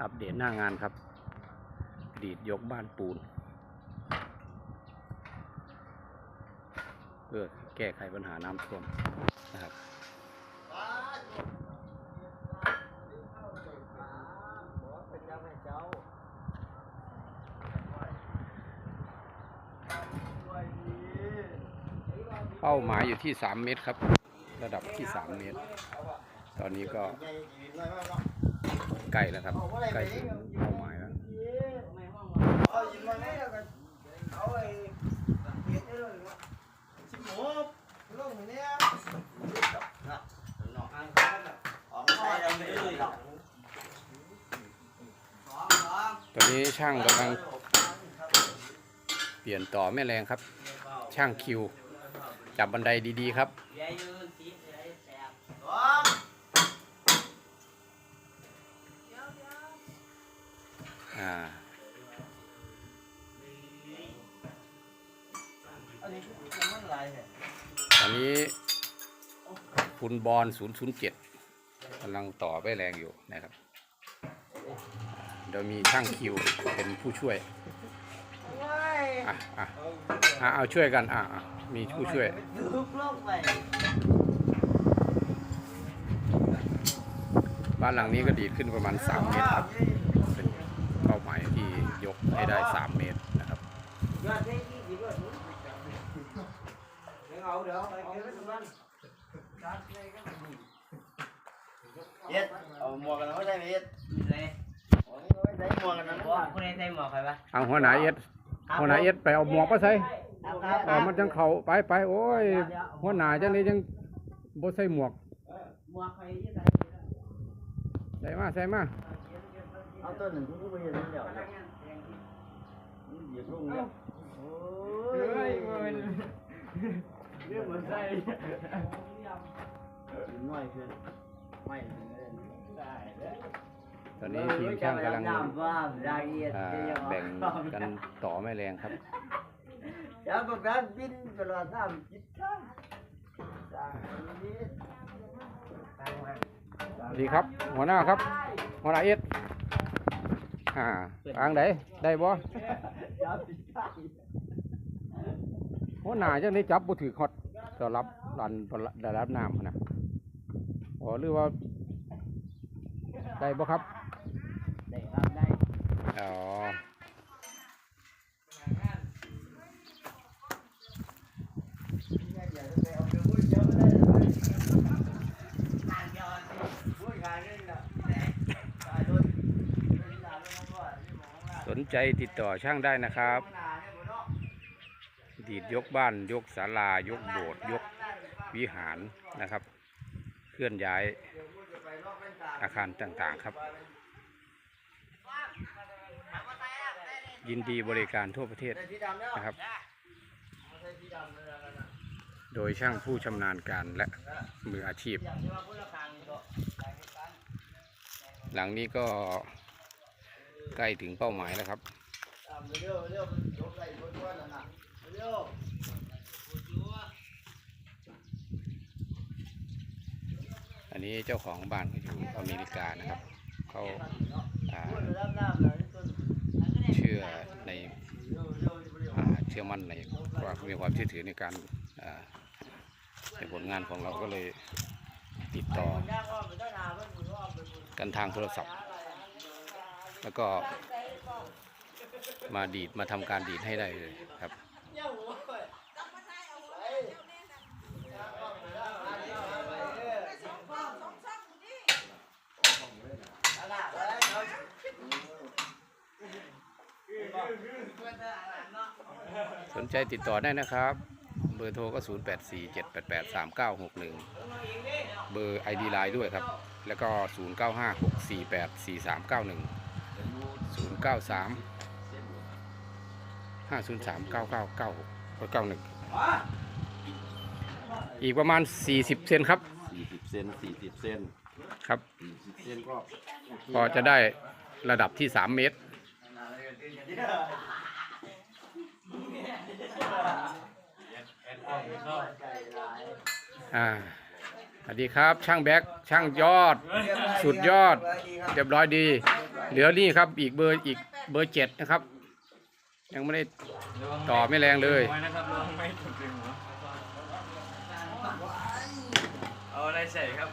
อัปเดตหน้างานครับ ดีดยกบ้านปูน เพื่อแก้ไขปัญหาน้ำท่วมนะครับเป้าหมายอยู่ที่ 3 เมตรครับ ระดับที่ 3 เมตร ตอนนี้ก็ ใกล้แล้วครับใกล้ถึงเป้าหมายแล้วตอนนี้ช่างกำลังเปลี่ยนต่อแม่แรงครับ ช่างคิว จับบันไดดีๆครับ ตอนนี้ฟุนบอล007กำลังต่อแม่แรงอยู่นะครับเดี๋ยวมีช่างคิวเป็นผู้ช่วยว้ายอะอะอะเอาช่วยกันอะอะมีผู้ช่วยทุบลงไปบ้านหลังนี้ก็ดีดขึ้นประมาณ 3 เมตรครับเป็นเป้าหมายที่ยกให้ได้ 3 เมตรนะครับ ยอดที่ยี่สิบยอด เดี๋ยวเอาเดี๋ยวเอาเก็บไว้ตรงนั้นเย็ดเอาหมวกกันไม่ได้ไหมเย็ดเลยอ๋อนี่ไม่ได้หมวกกันนะว่าคุณได้ใส่หมวกใครปะเอาหัวหน้าเอ็ดหัวหน้าเอ็ดไปเอาหมวกมาใส่ครับเออมันจังเขาไปไปโอ้ยหัวหน้าจังนี้จังบ่ใส่หมวกหมวกใครที่ใส่ใส่มาใส่มาเอาตัวหนึ่งทุกคนเห็นเดี๋ยวเหยียบลงเนี่ยโอ้ย เรื่องเหมือนใส่น้อยเพื่อนไม่ได้เลยตอนนี้ทีมช่างกำลังน้ำว่าได้เอียดอ่าแบ่งกันต่อแม่แรงครับแล้วก็การบินตลอดน้ำจิตข้างสามนี้สวัสดีครับ หัวหน้าครับ หัวหน้าเอ็ดอ่าทางไหนได้บ่จับจิตข้าง หัวหน้าจังนี้จับบ่ถือฮอดต้อนรับรันได้รับน้ำนะอ๋อหรือว่าได้บ่ครับได้ครับได้อ๋ออย่าไปเอาไปพูดเยอะไม่ได้เลยพูดขายเรื่องน่ะขายรถเรื่องด่าเรื่องของว่าที่หมองว่าสนใจติดต่อช่างได้นะครับ หน้าเนี่ยบ่เนาะ ดีดยกบ้านยกศาลายกโบสถ์ยกวิหารนะครับ เคลื่อนย้ายอาคารต่างๆครับ ยินดีบริการทั่วประเทศนะครับ โดยช่างผู้ชำนาญการและมืออาชีพ หลังนี้ก็ใกล้ถึงเป้าหมายแล้วครับ เร็วเร็วยกไหล่บนว่านั่นน่ะ อันนี้เจ้าของบ้านเขาอยู่อเมริกานะครับ เขาาเชื่อในเชื่อมั่นในความมีความเชื่อถือในการาในผลงานของเราก็เลยติดต่อ กันทางโทรศัพท์ แล้วก็มาดีดมาทำการดีดให้ได้เลยครับ เจ้าหัวไปอะไรเอาสนใจติดต่อได้นะครับ เบอร์โทรก็ 0 8 4 7 8 8 3 9 6 1 เบอร์ ID Line ด้วยครับ แล้วก็ 0956484391 093 0 9 5 6 4 8 4 3 9 1 0 9 3 5 0 3 9 9 9 6 9 1อีกประมาณ40เซนครับสี่สิบเซนสี่สิบเซนครับสี่สิบเซนก็พอจะได้ระดับที่3เมตร อ่าสวัสดีครับ ช่างแบ็กช่างยอด สุดยอด เรียบร้อยดีไปเหลือนี่ครับอีกเบอร์อีกเบอร์เจ็ดนะครับ ยังไม่ได้ต่อไม่แรงเลยนะครับลองไม่ถูกดึงหัวเอาอะไรใส่ครับ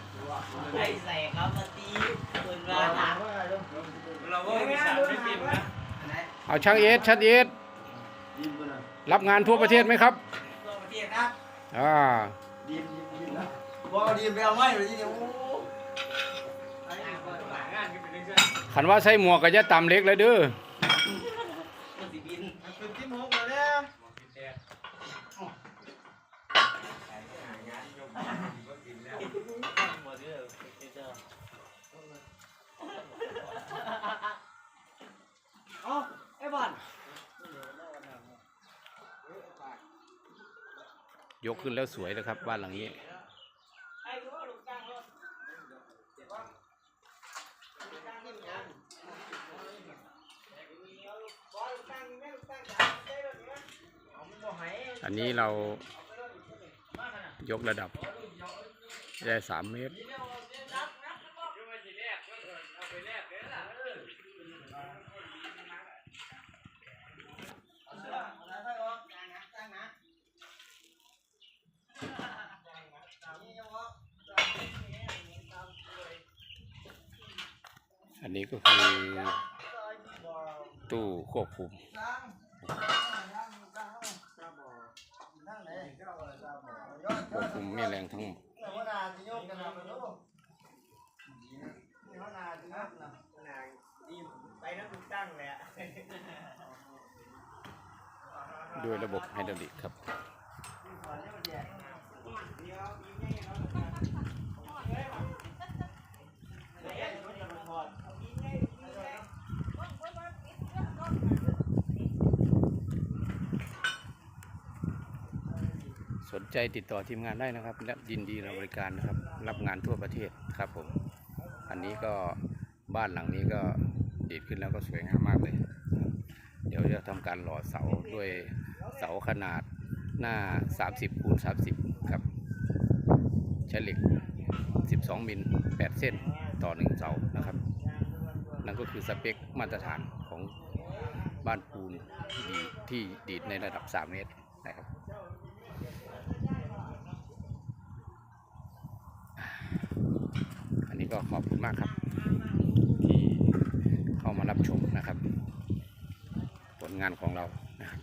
ไอ้ใส่ครับมาตีปืนมาหาเราก็มีสารไม่ปิดนะเอาช่างเอสช่างเอสรับงานทั่วประเทศไหมครับตัวประเทศครับอ่าดีมดีมดีมนะบอกดีมไปเอาไม้ไปที่นี่โอ้หางานก็เป็นเรื่องขันว่าใส่หมวกก็จะต่ำเล็กเลยเด้อ มันสิบิน เป็นที่หกแล้วเนี่ย เอ๋อไอ้บอล ยกขึ้นแล้วสวยนะครับ บ้านหลังนี้ อันนี้เรายกระดับได้สามเมตร นี้ก็คือตู้ควบคุม ควบคุมแม่แรงทั้งหมดด้วยระบบไฮดรอลิกครับ ใจติดต่อทีมงานได้นะครับและยินดีรับบริการนะครับ รับงานทั่วประเทศครับผม อันนี้ก็บ้านหลังนี้ก็ดีดขึ้นแล้วก็สวยงามมากเลย เดี๋ยวจะทำการหล่อเสาด้วยเสาขนาดหน้า 30คูณ30 ครับ ใช้เหล็ก 12 มิล 8 เส้นต่อ 1 เสานะครับ นั่นก็คือสเปคมาตรฐานของบ้านปูนที่ดีที่ดีดในระดับ 3 เมตรี้ก็ขอบคุณมากครับ ที่เข้ามารับชมนะครับ ผลงานของเรานะครับ